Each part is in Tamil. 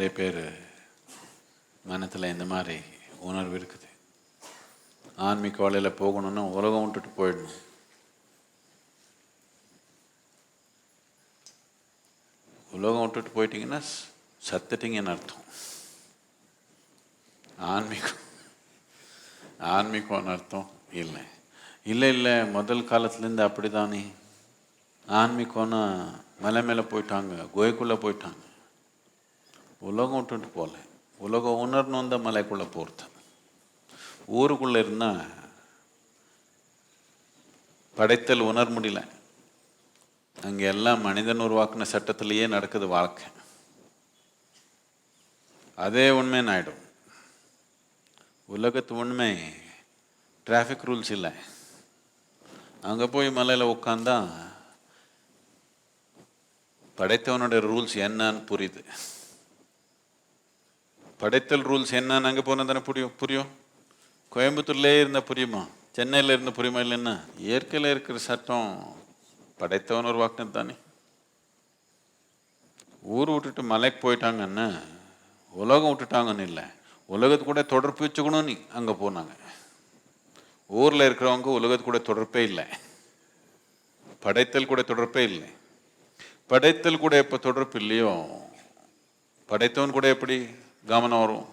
நிறைய பேர் மனத்தில் இந்த மாதிரி உணர்வு இருக்குது. ஆன்மீக வழியில் போகணும்னா உலகம் விட்டுட்டு போயிடணும். உலகம் விட்டுட்டு போயிட்டீங்கன்னா ஸ்- சத்துட்டீங்கன்னு அர்த்தம்? ஆன்மீகம் ஆன்மீகம்னு அர்த்தம்? இல்லை. இல்லை இல்லை முதல் காலத்துலேருந்து அப்படி தானே ஆன்மீகம்னா மலை மேலே போயிட்டாங்க குகைக்குள்ளே போயிட்டாங்க. உலகம் விட்டுட்டு போகல. உலகம் உணரணும் தான் மலைக்குள்ளே போகிறது ஊருக்குள்ளே இருந்தால் படைத்தல் உணர முடியல. அங்கே எல்லாம் மனிதன் உருவாக்குன சட்டத்திலேயே நடக்குது வாழ்க்கை. அதே உண்மை ஆயிடும் உலகத்து உண்மை டிராஃபிக் ரூல்ஸ் இல்லை. அங்கே போய் மலையில் உட்காந்தா படைத்தவனுடைய ரூல்ஸ் என்னன்னு புரியுது. படைத்தல் ரூல்ஸ் என்னன்னு அங்கே போனால் தானே புரியும். புரியும்? கோயம்புத்தூர்லேயே இருந்தால் புரியுமா? சென்னையில் இருந்து புரியுமா இல்லைன்னா இயற்கையில் இருக்கிற சட்டம் படைத்தவன் ஒரு உருவாக்குனது தானே. ஊர் விட்டுட்டு மலைக்கு போயிட்டாங்கன்னா உலகம் விட்டுட்டாங்கன்னு இல்லை. உலகத்து கூட தொடர்பு வச்சுக்கணும்னு அங்கே போனாங்க. ஊரில் இருக்கிறவங்க உலகத்து கூட தொடர்பே இல்லை. படைத்தல் கூட தொடர்பே இல்லை. படைத்தல் கூட எப்போ தொடர்பு இல்லையோ? படைத்தவன் கூட எப்படி? கவனம் வரும்.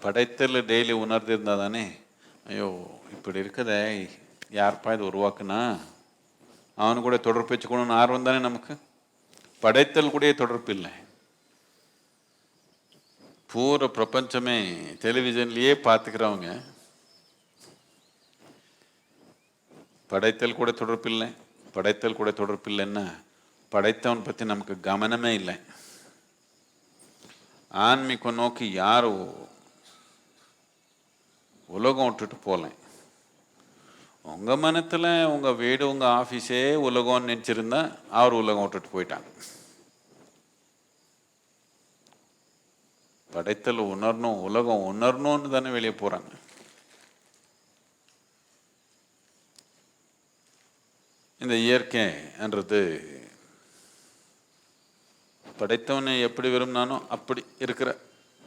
படைத்தல் டெய்லி உணர்ந்து இருந்தால் தானே? ஐயோ இப்படி இருக்குதே. யார்ப்பா இது உருவாக்குனா? அவனு கூட தொடர்பு வச்சுக்கணும்னு ஆர்வம் தானே நமக்கு? படைத்தல் கூட தொடர்பு இல்லை. பூரா பிரபஞ்சமே டெலிவிஷன்லேயே பார்த்துக்கிறவங்க. படைத்தல் கூட தொடர்பு இல்லை. படைத்தல் கூட தொடர்பு இல்லைன்னா படைத்தவன் பற்றி நமக்கு கவனமே இல்லை. ஆன்மீகம் நோக்கி யாரும் உலகம் விட்டுட்டு போகல. உங்கள் மனத்தில் உங்கள் வீடு உங்கள் ஆஃபீஸே உலகம்னு நினச்சிருந்தா அவர் உலகம் விட்டுட்டு போயிட்டாங்க. படைத்தல் உணரணும் உலகம் உணரணும்னு தானே வெளியே போகிறாங்க இந்த இயற்கைன்றது படைத்தவனை எப்படி விரும்பினானோ அப்படி இருக்கிற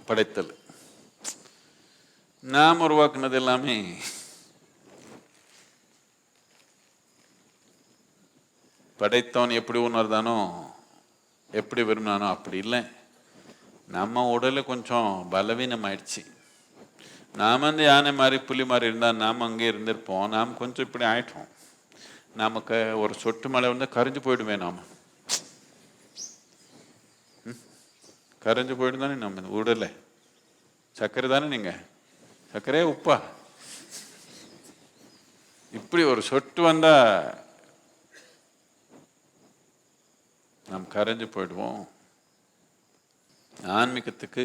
படைத்தல். நாம் உருவாக்குனது எல்லாமே படைத்தவன் எப்படி உணர்ந்தானோ எப்படி விரும்பினானோ அப்படி இல்லை. நம்ம உடல் கொஞ்சம் பலவீனம் ஆயிடுச்சு நாம் வந்து யானை மாதிரி புலி மாதிரி இருந்தால் நாம் அங்கே இருந்திருப்போம். நாம் கொஞ்சம் இப்படி ஆயிட்டோம். நமக்கு ஒரு சொட்டு மழை வந்து கரைஞ்சு போயிடுவேன் நாம். கரைஞ்சு போயிடும் தானே நம்ம? உடலை சர்க்கரை தானே நீங்கள் சர்க்கரையே உப்பா. இப்படி ஒரு சொட்டு வந்தால் நாம் கரைஞ்சு போயிடுவோம். ஆன்மீகத்துக்கு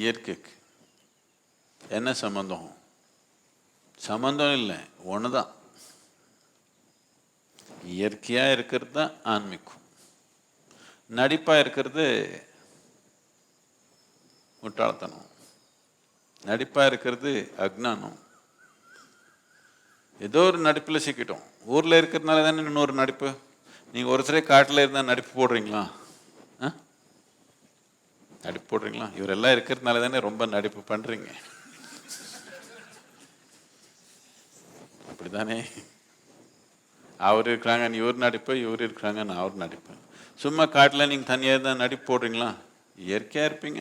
இயற்கைக்கு என்ன சம்பந்தம்? சம்பந்தம் இல்லை ஒன்று தான் இயற்கையாக இருக்கிறது தான் ஆன்மீகம். நடிப்பாக இருக்கிறது முட்டாள்தனம். நடிப்பாக இருக்கிறது அக்ஞானம் ஏதோ ஒரு நடிப்பில் சிக்கிட்டோம். ஊரில் இருக்கிறதுனால தானே இன்னொரு நடிப்பு? நீங்கள் ஒருத்தரே காட்டில் இருந்தால் நடிப்பு போடுறீங்களா? ஆ? நடிப்பு போடுறீங்களா? இவரெல்லாம் இருக்கிறதுனால தானே ரொம்ப நடிப்பு பண்ணுறீங்க அப்படிதானே அவர் இருக்கிறாங்க இவர் நடிப்பு இவர் இருக்கிறாங்க நான் அவர் நடிப்பேன் சும்மா காட்டில் நீங்கள் தனியாக தான் நடிப்பு போடுறீங்களா? இயற்கையாக இருப்பீங்க.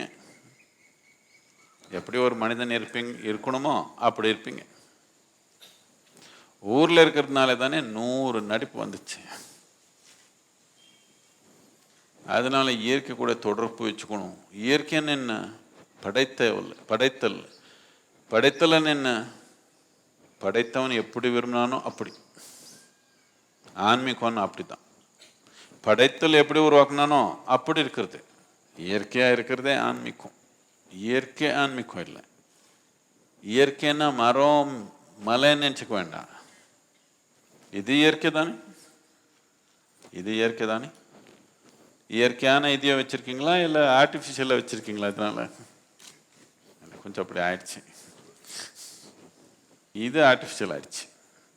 எப்படி ஒரு மனிதன் இருப்பீங்க இருக்கணுமோ அப்படி இருப்பீங்க. ஊரில் இருக்கிறதுனால தானே நூறு நடிப்பு வந்துச்சு. அதனால் இயற்கை கூட தொடர்பு வச்சுக்கணும். இயற்கைன்னு என்ன? படைத்தவல் படைத்தல். படைத்தலன்னு என்ன? படைத்தவன் எப்படி விரும்பினானோ அப்படி. ஆன்மீகம்னு அப்படிதான் படைத்தல் எப்படி உருவாக்குனானோ அப்படி இருக்கிறது. இயற்கையாக இருக்கிறதே ஆன்மீகம். இயற்கை ஆன்மீகம் இல்லை. இயற்கைன்னா மரம் மலைன்னு நினச்சிக்க வேண்டாம். இது இயற்கை தானே? இது இயற்கை தானே? இயற்கையான இதையை வச்சுருக்கீங்களா? இல்லை ஆர்டிஃபிஷியலாக வச்சுருக்கீங்களா இதனால்? கொஞ்சம் அப்படி ஆயிடுச்சு. இது ஆர்டிஃபிஷியல் ஆயிடுச்சு.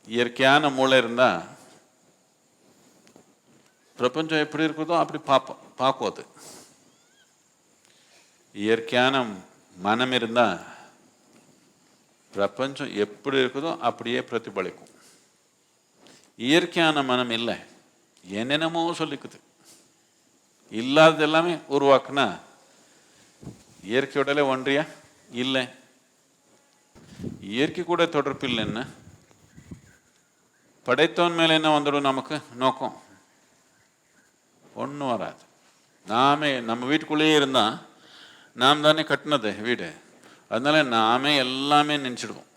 இயற்கையான மூளை இருந்தால் பிரபஞ்சம் எப்படி இருக்குதோ அப்படி பார்ப்போம். பார்க்கும் அது. இயற்கையான மனம் இருந்தால் பிரபஞ்சம் எப்படி இருக்குதோ அப்படியே பிரதிபலிக்கும். இயற்கையான மனம் இல்லை. என்னென்னமோ சொல்லிக்குது. இல்லாதது எல்லாமே உருவாக்குனா இயற்கையோடல ஒன்றியா? இல்லை. இயற்கை கூட தொடர்பு இல்லைன்னு படைத்தவன் மேலே என்ன வந்துடும் நமக்கு? நோக்கம். ஒன்றும் வராது. நாமே நம்ம வீட்டுக்குள்ளேயே இருந்தால் நாம் தானே கட்டினது வீடு. அதனால நாமே எல்லாமே நினச்சிடுவோம்.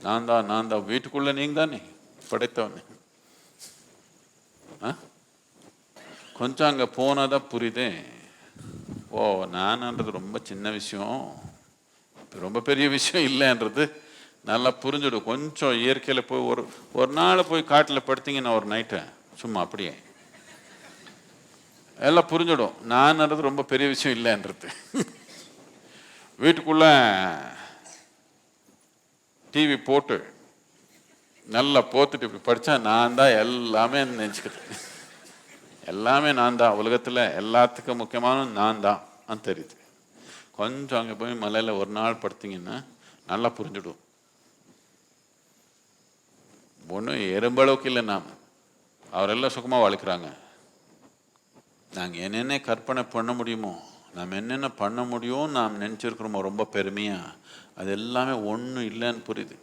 நான் தான் நான் தான் வீட்டுக்குள்ளே நீங்கள் தானே படைத்தவனே. ஆ? கொஞ்சம் அங்கே போனதான் புரியுது. ஓ நான்ன்றது ரொம்ப சின்ன விஷயம். ரொம்ப பெரிய விஷயம் இல்லைன்றது நல்லா புரிஞ்சிடும். கொஞ்சம் இயற்கையில் போய் ஒரு ஒரு நாள் போய் காட்டில் படுத்தீங்கன்னா ஒரு நைட்டை சும்மா அப்படியே. எல்லாம் புரிஞ்சிடும். நான்ன்றது ரொம்ப பெரிய விஷயம் இல்லைன்றது. வீட்டுக்குள்ள டிவி போட்டு நல்லா போத்துட்டு இப்படி படித்தா நான் தான் எல்லாமே நினச்சிக்கிறேன். எல்லாமே நான் தான். உலகத்தில் எல்லாத்துக்கும் முக்கியமான நான் தான். தெரியுது. கொஞ்சம் அங்கே போய் மலையில் ஒரு நாள் படுத்திங்கன்னா நல்லா புரிஞ்சிடும். ஒன்றும் எறும்பளவுக்கு இல்லை நாம். அவரெல்லாம் சுகமாக வாழ்க்கிறாங்க நாங்கள் என்னென்ன கற்பனை பண்ண முடியுமோ நாம் என்னென்ன பண்ண முடியும் நாம் நினச்சிருக்கிறோமோ ரொம்ப பெருமையாக அது எல்லாமே ஒன்றும் இல்லைன்னு புரியுது.